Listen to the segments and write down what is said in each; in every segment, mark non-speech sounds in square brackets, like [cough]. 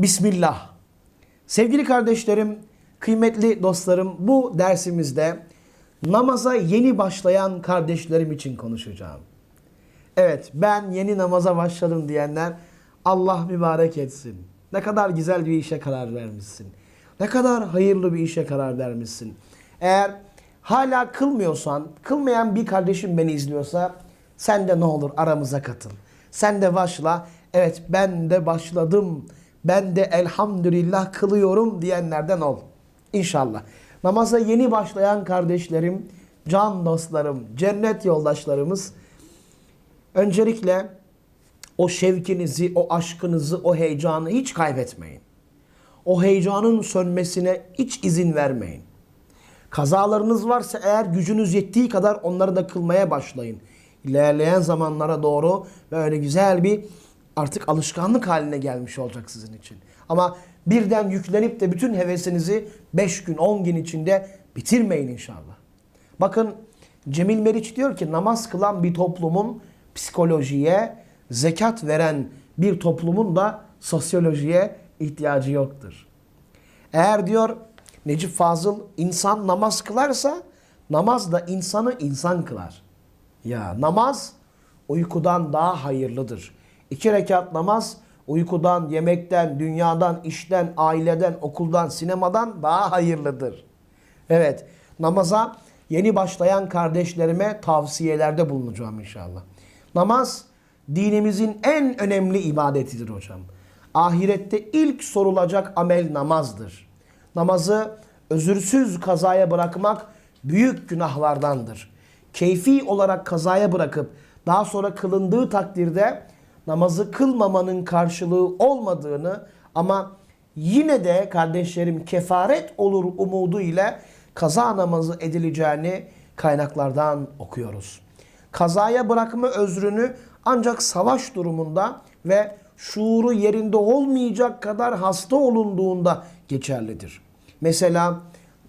Bismillah. Sevgili kardeşlerim, kıymetli dostlarım bu dersimizde namaza yeni başlayan kardeşlerim için konuşacağım. Evet ben yeni namaza başladım diyenler Allah mübarek etsin. Ne kadar güzel bir işe karar vermişsin. Ne kadar hayırlı bir işe karar vermişsin. Eğer hala kılmıyorsan, kılmayan bir kardeşim beni izliyorsa sen de ne olur aramıza katıl. Sen de başla. Evet ben de başladım. Ben de elhamdülillah kılıyorum diyenlerden ol. İnşallah. Namaza yeni başlayan kardeşlerim, can dostlarım, cennet yoldaşlarımız öncelikle o şevkinizi, o aşkınızı, o heyecanı hiç kaybetmeyin. O heyecanın sönmesine hiç izin vermeyin. Kazalarınız varsa eğer gücünüz yettiği kadar onları da kılmaya başlayın. İlerleyen zamanlara doğru böyle güzel bir artık alışkanlık haline gelmiş olacak sizin için. Ama birden yüklenip de bütün hevesinizi 5 gün 10 gün içinde bitirmeyin inşallah. Bakın Cemil Meriç diyor ki namaz kılan bir toplumun psikolojiye, zekat veren bir toplumun da sosyolojiye ihtiyacı yoktur. Eğer diyor Necip Fazıl insan namaz kılarsa namaz da insanı insan kılar. Ya namaz uykudan daha hayırlıdır. İki rekat namaz uykudan, yemekten, dünyadan, işten, aileden, okuldan, sinemadan daha hayırlıdır. Evet namaza yeni başlayan kardeşlerime tavsiyelerde bulunacağım inşallah. Namaz dinimizin en önemli ibadetidir hocam. Ahirette ilk sorulacak amel namazdır. Namazı özürsüz kazaya bırakmak büyük günahlardandır. Keyfi olarak kazaya bırakıp daha sonra kılındığı takdirde namazı kılmamanın karşılığı olmadığını ama yine de kardeşlerim kefaret olur umudu ile kaza namazı edileceğini kaynaklardan okuyoruz. Kazaya bırakma özrünü ancak savaş durumunda ve şuuru yerinde olmayacak kadar hasta olunduğunda geçerlidir. Mesela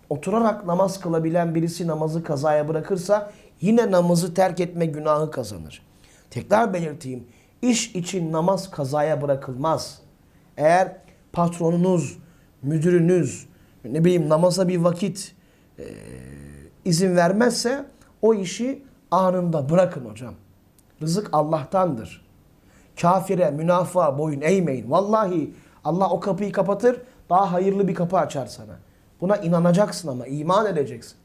oturarak namaz kılabilen birisi namazı kazaya bırakırsa yine namazı terk etme günahı kazanır. Tekrar belirteyim. İş için namaz kazaya bırakılmaz. Eğer patronunuz, müdürünüz, ne bileyim namaza bir vakit e, izin vermezse o işi anında bırakın hocam. Rızık Allah'tandır. Kafire, münafığa boyun eğmeyin. Vallahi Allah o kapıyı kapatır, daha hayırlı bir kapı açar sana. Buna inanacaksın ama iman edeceksin.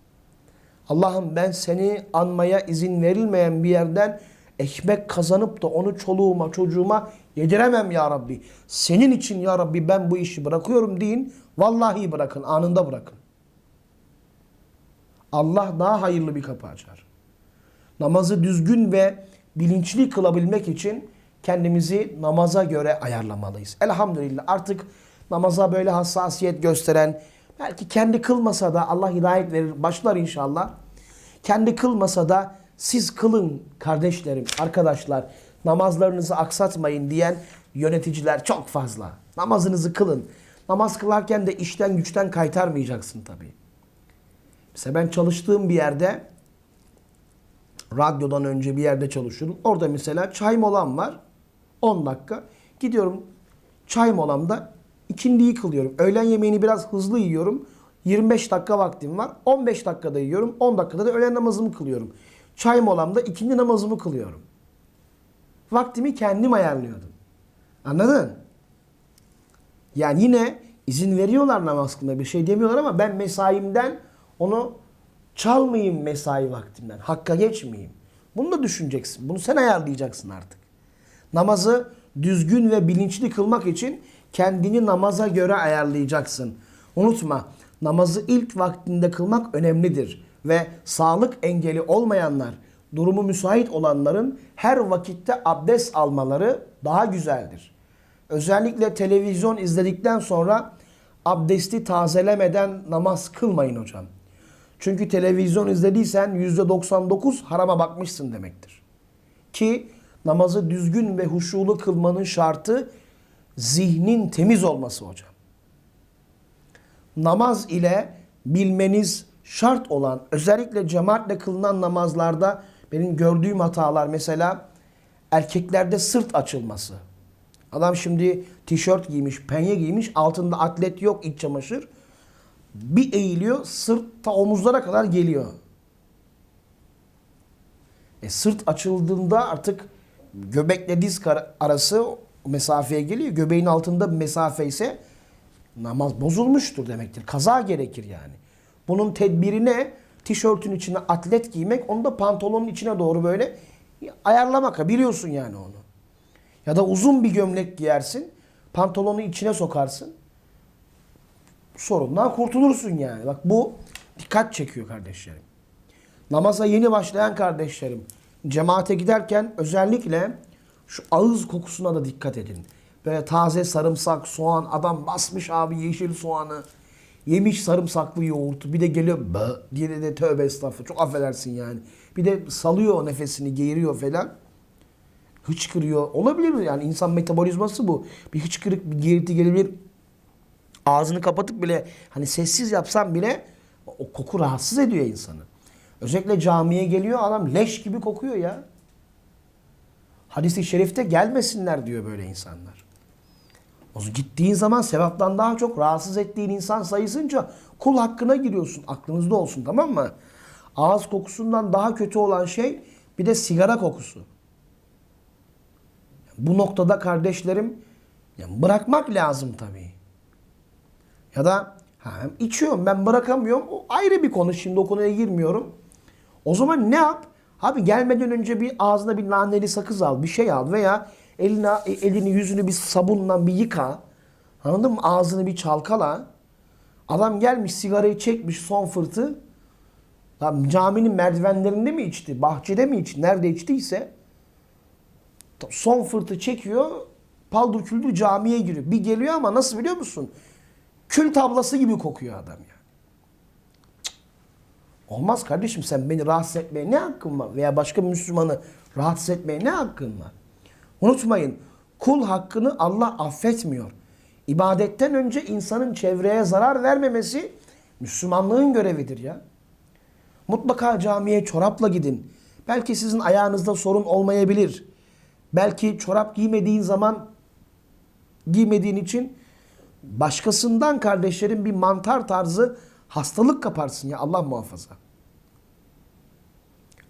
Allah'ım ben seni anmaya izin verilmeyen bir yerden ekmek kazanıp da onu çoluğuma çocuğuma yediremem ya Rabbi. Senin için ya Rabbi ben bu işi bırakıyorum deyin. Vallahi bırakın anında bırakın. Allah daha hayırlı bir kapı açar. Namazı düzgün ve bilinçli kılabilmek için kendimizi namaza göre ayarlamalıyız. Elhamdülillah artık namaza böyle hassasiyet gösteren, belki kendi kılmasa da Allah hidayet verir, başlar inşallah. Kendi kılmasa da siz kılın kardeşlerim, arkadaşlar, namazlarınızı aksatmayın diyen yöneticiler çok fazla. Namazınızı kılın. Namaz kılarken de işten güçten kaytarmayacaksın tabii. Mesela ben çalıştığım bir yerde radyodan önce bir yerde çalışıyorum. Orada mesela çay molam var. 10 dakika. Gidiyorum çay molamda ikindiyi kılıyorum. Öğlen yemeğini biraz hızlı yiyorum. 25 dakika vaktim var. 15 dakikada yiyorum. 10 dakikada da öğlen namazımı kılıyorum. Çay molamda ikindi namazımı kılıyorum. Vaktimi kendim ayarlıyordum. Anladın? Yani yine izin veriyorlar namaz kılmaya bir şey demiyorlar ama ben mesaimden onu çalmayayım mesai vaktimden. Hakka geçmeyeyim. Bunu da düşüneceksin. Bunu sen ayarlayacaksın artık. Namazı düzgün ve bilinçli kılmak için kendini namaza göre ayarlayacaksın. Unutma namazı ilk vaktinde kılmak önemlidir ve sağlık engeli olmayanlar, durumu müsait olanların her vakitte abdest almaları daha güzeldir. Özellikle televizyon izledikten sonra abdesti tazelemeden namaz kılmayın hocam. Çünkü televizyon izlediysen %99 harama bakmışsın demektir. Ki namazı düzgün ve huşulu kılmanın şartı zihnin temiz olması hocam. Namaz ile bilmeniz şart olan özellikle cemaatle kılınan namazlarda benim gördüğüm hatalar mesela erkeklerde sırt açılması. Adam şimdi tişört giymiş, penye giymiş, altında atlet yok, iç çamaşır. Bir eğiliyor, sırt ta omuzlara kadar geliyor. E sırt açıldığında artık göbekle diz arası mesafeye geliyor. Göbeğin altında bir mesafe ise namaz bozulmuştur demektir. Kaza gerekir yani. Bunun tedbiri ne? Tişörtün içine atlet giymek, onu da pantolonun içine doğru böyle ayarlamak. Biliyorsun yani onu. Ya da uzun bir gömlek giyersin, pantolonu içine sokarsın. Sorundan kurtulursun yani. Bak bu dikkat çekiyor kardeşlerim. Namaza yeni başlayan kardeşlerim, cemaate giderken özellikle şu ağız kokusuna da dikkat edin. Böyle taze sarımsak, soğan, adam basmış abi yeşil soğanı, yemiş sarımsaklı yoğurtu, bir de geliyor bı diye de, tövbe estağfurullah, çok affedersin yani. Bir de salıyor o nefesini, geğiriyor falan. Hıçkırıyor. Olabilir mi? Yani insan metabolizması bu. Bir hıçkırık, bir geğirti gelebilir. Ağzını kapatıp bile hani sessiz yapsan bile o koku rahatsız ediyor insanı. Özellikle camiye geliyor adam leş gibi kokuyor ya. Hadis-i şerifte gelmesinler diyor böyle insanlar. O gittiğin zaman sevaptan daha çok rahatsız ettiğin insan sayısınca kul hakkına giriyorsun. Aklınızda olsun tamam mı? Ağız kokusundan daha kötü olan şey bir de sigara kokusu. Bu noktada kardeşlerim bırakmak lazım tabii. Ya da ha, içiyorum ben bırakamıyorum. O ayrı bir konu. Şimdi o konuya girmiyorum. O zaman ne yap? Abi gelmeden önce bir ağzına bir naneli sakız al, bir şey al veya eline, elini yüzünü bir sabunla bir yıka. Anladın mı? Ağzını bir çalkala. Adam gelmiş sigarayı çekmiş son fırtı. Lan caminin merdivenlerinde mi içti? Bahçede mi içti? Nerede içtiyse son fırtı çekiyor. Paldır küldür camiye giriyor. Bir geliyor ama nasıl biliyor musun? Kül tablası gibi kokuyor adam yani. Olmaz kardeşim sen beni rahatsız etmeye ne hakkın var? Veya başka bir Müslümanı rahatsız etmeye ne hakkın var? Unutmayın kul hakkını Allah affetmiyor. İbadetten önce insanın çevreye zarar vermemesi Müslümanlığın görevidir ya. Mutlaka camiye çorapla gidin. Belki sizin ayağınızda sorun olmayabilir. Belki çorap giymediğin zaman giymediğin için başkasından kardeşlerin bir mantar tarzı hastalık kaparsın ya Allah muhafaza.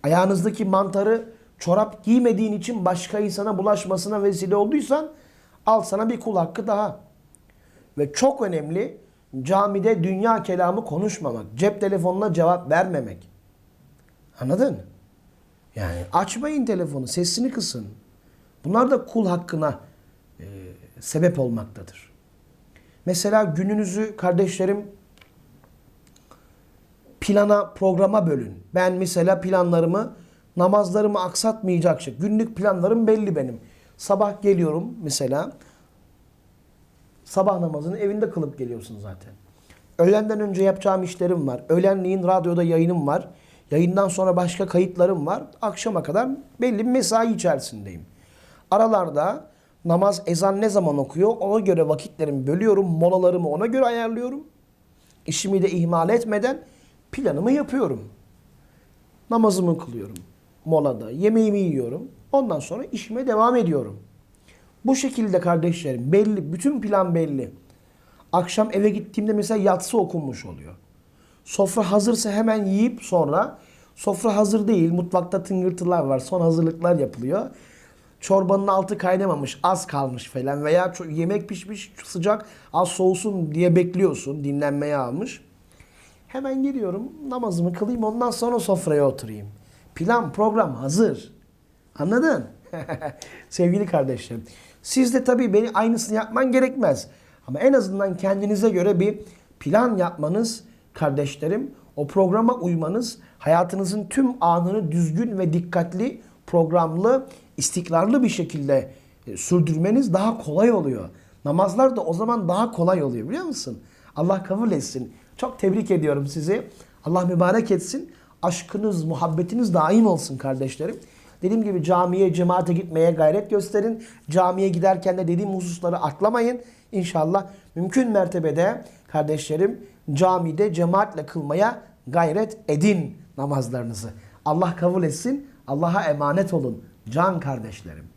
Ayağınızdaki mantarı çorap giymediğin için başka insana bulaşmasına vesile olduysan al sana bir kul hakkı daha. Ve çok önemli camide dünya kelamı konuşmamak. Cep telefonuna cevap vermemek. Anladın? Yani açmayın telefonu, sesini kısın. Bunlar da kul hakkına e, sebep olmaktadır. Mesela gününüzü kardeşlerim plana, programa bölün. Ben mesela planlarımı, namazlarımı aksatmayacak şey. Günlük planlarım belli benim. Sabah geliyorum mesela. Sabah namazını evinde kılıp geliyorsun zaten. Öğlenden önce yapacağım işlerim var. Öğlenleyin radyoda yayınım var. Yayından sonra başka kayıtlarım var. Akşama kadar belli bir mesai içerisindeyim. Aralarda namaz ezan ne zaman okuyor ona göre vakitlerimi bölüyorum. Molalarımı ona göre ayarlıyorum. İşimi de ihmal etmeden planımı yapıyorum. Namazımı kılıyorum. Molada yemeğimi yiyorum. Ondan sonra işime devam ediyorum. Bu şekilde kardeşlerim belli. Bütün plan belli. Akşam eve gittiğimde mesela yatsı okunmuş oluyor. Sofra hazırsa hemen yiyip sonra sofra hazır değil. Mutfakta tıngırtılar var. Son hazırlıklar yapılıyor. Çorbanın altı kaynamamış, az kalmış falan veya yemek pişmiş, sıcak, az soğusun diye bekliyorsun. Dinlenmeye almış. Hemen giriyorum, namazımı kılayım, ondan sonra sofraya oturayım. Plan, program hazır. Anladın? [laughs] Sevgili kardeşlerim. Siz de tabii beni aynısını yapman gerekmez. Ama en azından kendinize göre bir plan yapmanız kardeşlerim, o programa uymanız, hayatınızın tüm anını düzgün ve dikkatli, programlı, istikrarlı bir şekilde e, sürdürmeniz daha kolay oluyor. Namazlar da o zaman daha kolay oluyor biliyor musun? Allah kabul etsin. Çok tebrik ediyorum sizi. Allah mübarek etsin. Aşkınız, muhabbetiniz daim olsun kardeşlerim. Dediğim gibi camiye, cemaate gitmeye gayret gösterin. Camiye giderken de dediğim hususları atlamayın. İnşallah mümkün mertebede kardeşlerim camide cemaatle kılmaya gayret edin namazlarınızı. Allah kabul etsin. Allah'a emanet olun can kardeşlerim.